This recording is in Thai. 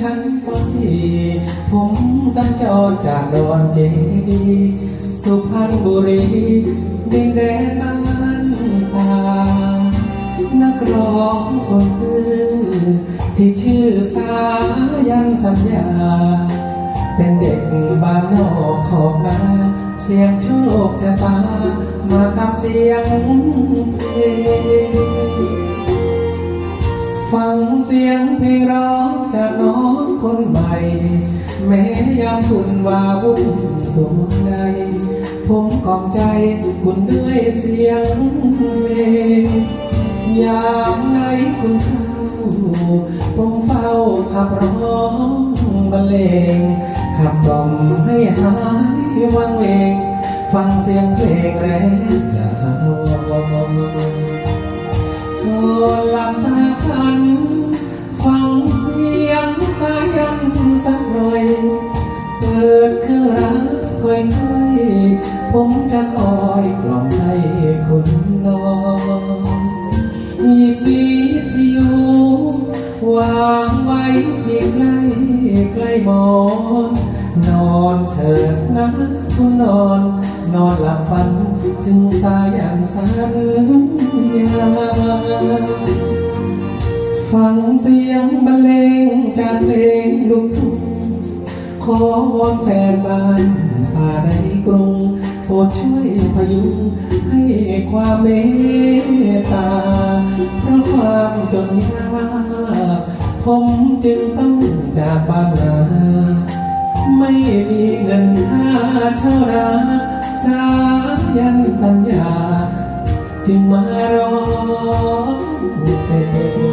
ฉันก็สีผมสัญจรจากดอนเจดีย์สุพรรณบุรีดินแดนบ้านป่านักร้องคนซื่อที่ชื่อสายันสัญญา เป็นเด็กบ้านนอกขอบนาเสียงโชคชะตา มากับเสียง ฟังเสียงเพลงร้องจากน้องคนใหม่ แม้ยามคุณว่าวุ่นสูงใดผมกล่อมใจคุณด้วยเสียงเพลงยามไหนคุณเศร้าผมเฝ้าขับร้องบรรเลงขับกล่อมให้หายวังเวงฟังเสียงเพลงแรงยาว ก่อนหลับตาพันฟังเสียงสายันสักหน่อยเปิดเครื่องรักค่อยๆผมจะคอยกล่อมให้คุณนอนหยิบวิทยุวางไว้ที่ใกล้ใกล้หมอน นอนเถิดนะคุณนอน นอนหลับฝันถึงสายันสัญญาฟังเสียงบรรเลงจากเพลงลูกทุ่งขอวอนแฟนบ้านป่าในกรุงโปรดช่วยพยุงให้ความเมตตา เพราะความจนยากผมจึงต้องจากบ้านนา ไม่มีเงินค่าเช่านาสายันสัญญา จึงมาร้องเพลง